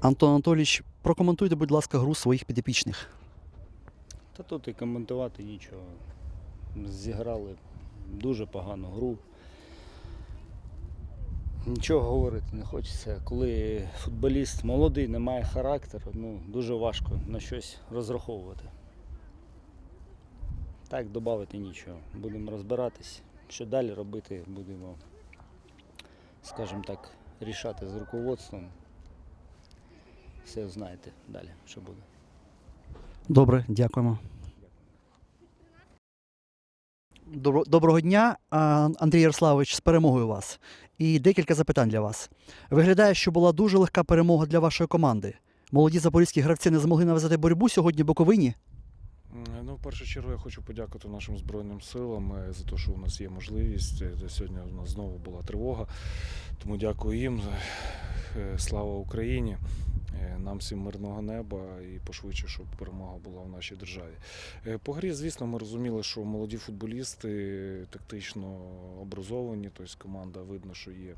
Антон Анатолійович, прокоментуйте, будь ласка, гру своїх підопічних. Та тут і коментувати нічого. Зіграли дуже погану гру. Нічого говорити не хочеться. Коли футболіст молодий, не має характеру, ну дуже важко на щось розраховувати. Так, додати нічого. Будемо розбиратись. Що далі робити, будемо, скажімо так, рішати з руководством. Все знаєте далі, що буде. Добре, дякуємо. Доброго дня, Андрій Ярославович, з перемогою вас. І декілька запитань для вас. Виглядає, що була дуже легка перемога для вашої команди. Молоді запорізькі гравці не змогли нав'язати боротьбу сьогодні Буковині. Ну, в першу чергу я хочу подякувати нашим Збройним силам е, за те, що у нас є можливість. Е, Сьогодні у нас знову була тривога. Тому дякую їм. Е, Слава Україні. Е, Нам всім мирного неба і пошвидше, щоб перемога була в нашій державі. Е, По грі, звісно, ми розуміли, що молоді футболісти тактично образовані, тобто команда видно, що є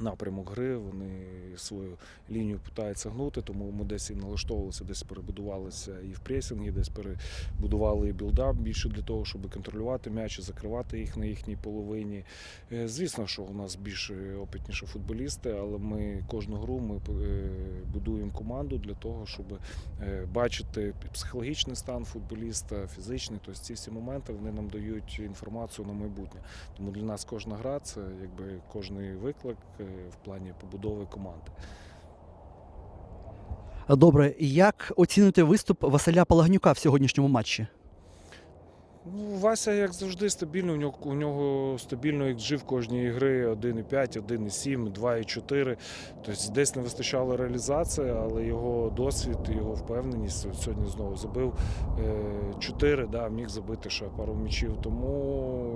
напрямок гри, вони свою лінію питаються гнути, тому ми десь і налаштовувалися, десь перебудувалися і в пресінгі, десь перебудували і білдап більше для того, щоб контролювати м'яч і закривати їх на їхній половині. Е, Звісно, що у нас більш опитніші футболісти, але ми кожну гру ми е, будуємо команду для того, щоб е, бачити психологічний стан футболіста, фізичний. Тобто ці всі моменти вони нам дають інформацію на майбутнє. Тому для нас кожна гра це якби кожний виклик е, в плані побудови команди. Добре, як оцінити виступ Василя Палагнюка в сьогоднішньому матчі? Ну, Вася, як завжди, стабільний. У нього, у нього стабільно XG в кожній гри 1,5, 1,7, 2,4. Тобто десь не вистачало реалізації, але його досвід, його впевненість сьогодні знову забив 4, да, міг забити ще пару м'ячів. Тому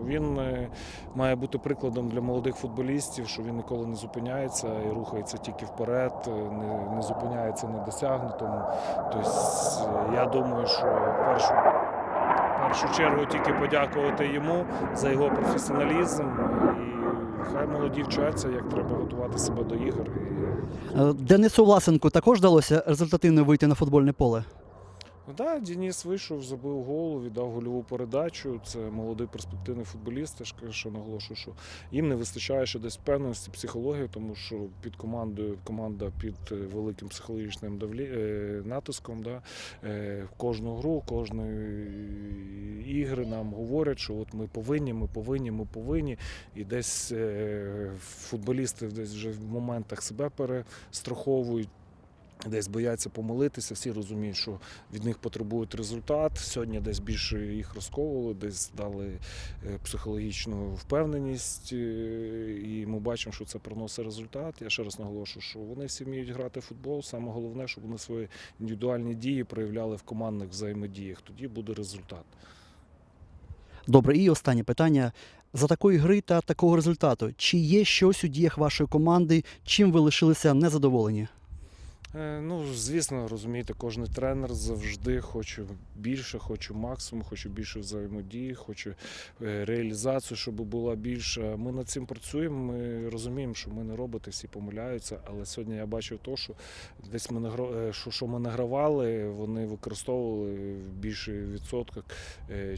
він е, має бути прикладом для молодих футболістів, що він ніколи не зупиняється і рухається тільки вперед, е, не, не зупиняється на досягнутому. Тобто, е, я думаю, що першу першу чергу тільки подякувати йому за його професіоналізм. І хай молоді вчаться, як треба готувати себе до ігор. Е, Денису Власенку також вдалося результативно вийти на футбольне поле. Ну так, Денис вийшов, забив гол, віддав гольову передачу. Це молодий перспективний футболіст. Я ж що наголошую, що їм не вистачає ще десь впевненості, психології, тому що під командою команда під е, великим психологічним давлі... е, натиском. Да? Е, Кожну гру, кожної ігри нам говорять, що от ми повинні, ми повинні, ми повинні. І десь футболісти десь вже в моментах себе перестраховують. Десь бояться помилитися, всі розуміють, що від них потребують результат. Сьогодні десь більше їх розковували, десь дали е, психологічну впевненість, е, і ми бачимо, що це приносить результат. Я ще раз наголошую, що вони всі вміють грати в футбол. Саме головне, щоб вони свої індивідуальні дії проявляли в командних взаємодіях. Тоді буде результат. Добре, і останнє питання. За такої гри та такого результату, чи є щось у діях вашої команди, чим ви лишилися незадоволені? Е, Ну, звісно, розумієте, кожен тренер завжди хоче більше, хоче максимум, хоче більше взаємодії, хоче е, реалізацію, щоб була більша. Ми над цим працюємо. Ми розуміємо, що ми не роботи, всі помиляються. Але сьогодні я бачив то, що десь ми награ- е, що, що ми награвали, вони використовували в більших відсотках,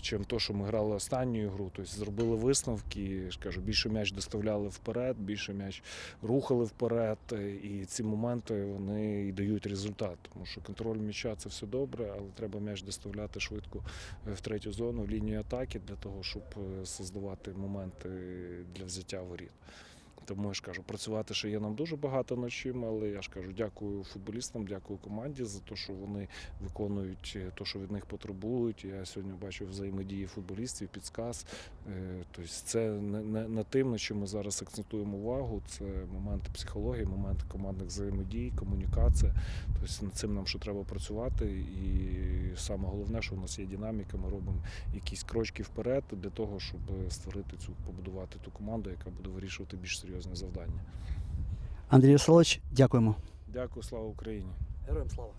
чим то, що ми грали останню гру. Тобто зробили висновки, кажу, більше м'яч доставляли вперед, більше м'яч рухали вперед, і ці моменти вони і дають результат. Тому що контроль м'яча це все добре, але треба м'яч доставляти швидко е, в третю зону, в лінію атаки для того, щоб е, создавати моменти для взяття воріт. Тому я ж кажу, працювати ще є нам дуже багато над чим, але я ж кажу, дякую футболістам, дякую команді за те, що вони виконують те, що від них потребують. Я сьогодні бачив взаємодії футболістів, підсказ. Е, Тобто це не, не, тим, на чим ми зараз акцентуємо увагу. Це моменти психології, моменти командних взаємодій, комунікація. Тобто над цим нам ще треба працювати. І саме головне, що у нас є динаміка, ми робимо якісь крочки вперед для того, щоб створити цю, побудувати ту команду, яка буде вирішувати більш серйозні завдання. Андрій Васильович, дякуємо. Дякую, слава Україні! Героям слава!